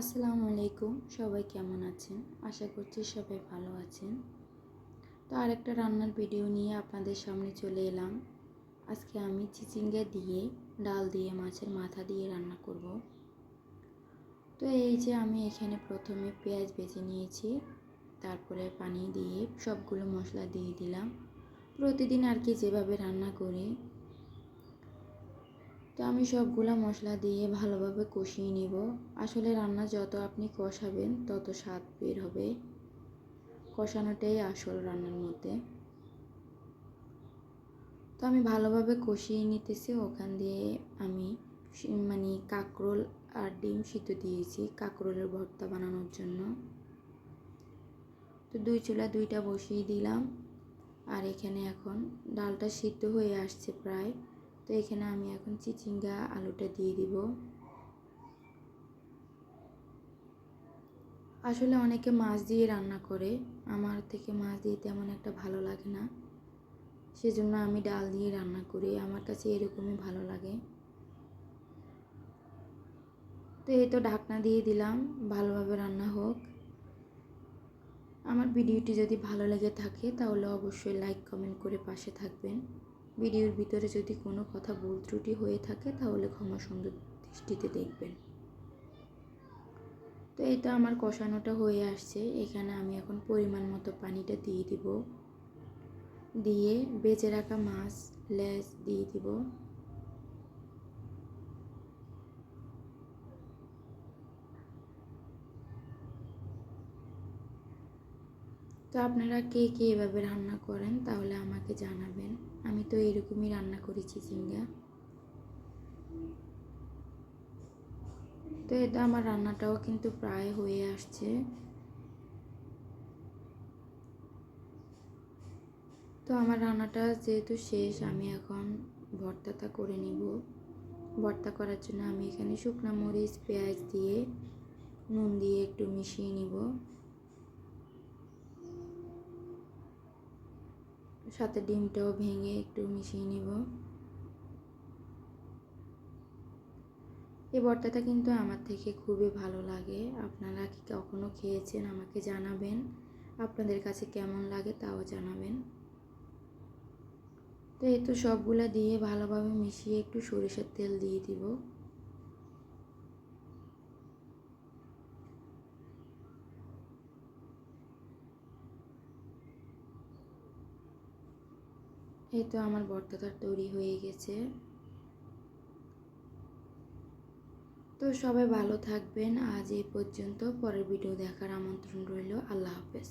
আসসালামু আলাইকুম, সবাই কেমন আছেন? আশা করছি সবাই ভালো আছেন। তো আরেকটা রান্নার ভিডিও নিয়ে আপনাদের সামনে চলে এলাম। আজকে আমি চিচিঙ্গা দিয়ে, ডাল দিয়ে, মাছের মাথা দিয়ে রান্না করব। তো এই যে আমি এখানে প্রথমে পেঁয়াজ বেজে নিয়েছি, তারপরে পানি দিয়ে সবগুলো মশলা দিয়ে দিলাম। প্রতিদিন আর কি যেভাবে রান্না করি তো আমি সবগুলো মশলা দিয়ে ভালোভাবে কষিয়ে নিব। আসলে রান্না যত আপনি কষাবেন, তত স্বাদ বের হবে। কষানোটাই আসল রান্নার মধ্যে। তো আমি ভালোভাবে কষিয়ে নিতেছি। ওখান দিয়ে আমি মানে কাঁকরোল আর ডিম সিদ্ধ দিয়েছি কাঁকরোলের ভর্তা বানানোর জন্য। তো দুই চুলা দুইটা বসিয়ে দিলাম। আর এখানে এখন ডালটা সিদ্ধ হয়ে আসছে প্রায়। তো এখানে আমি এখন চিচিঙ্গা আলুটা দিয়ে দিব। আসলে অনেকে মাছ দিয়ে রান্না করে, আমার থেকে মাছ দিয়ে তেমন একটা ভালো লাগে না। সেজন্য আমি ডাল দিয়ে রান্না করি, আমার কাছে এরকমই ভালো লাগে। তো এই তো ঢাকনা দিয়ে দিলাম, ভালোভাবে রান্না হোক। আমার ভিডিওটি যদি ভালো লেগে থাকে, তাহলে অবশ্যই লাইক কমেন্ট করে পাশে থাকবেন। ভিডিওর ভিতরে যদি কোনো কথা ভুল ত্রুটি হয়ে থাকে, তাহলে ক্ষমা সুন্দর দৃষ্টিতে দেখবেন। তো তো আমার কষানোটা হয়ে আসছে। এখানে আমি এখন পরিমাণ মতো পানিটা দিয়ে দিব। দিয়ে বেঁচে রাখা মাছ, লেজ দিয়ে দিব। তো আপনারা কে কে এভাবে রান্না করেন তাহলে আমাকে জানাবেন। আমি তো এরকমই রান্না করেছি চিংড়া তো এটা আমার রান্নাটাও কিন্তু প্রায় হয়ে আসছে। তো আমার রান্নাটা যেহেতু শেষ, আমি এখন ভর্তাটা করে নিব। ভর্তা করার জন্য আমি এখানে শুকনো মরিচ, পেঁয়াজ দিয়ে নুন দিয়ে একটু মিশিয়ে নিব। সাথে ডিমটাও ভেঙে একটু মিশিয়ে নিব। এই ভর্তাটা কিন্তু আমার থেকে খুবই ভালো লাগে। আপনারা কি কখনো খেয়েছেন আমাকে জানাবেন। আপনাদের কাছে কেমন লাগে তাও জানাবেন। তো এই তো সবগুলা দিয়ে ভালোভাবে মিশিয়ে একটু সরিষার তেল দিয়ে দিব। এই তো আমার ভর্তাটা তৈরি হয়ে গেছে। তো সবাই ভালো থাকবেন। আজ এই পর্যন্ত। পরের ভিডিও দেখার আমন্ত্রণ রইল। আল্লাহ হাফেজ।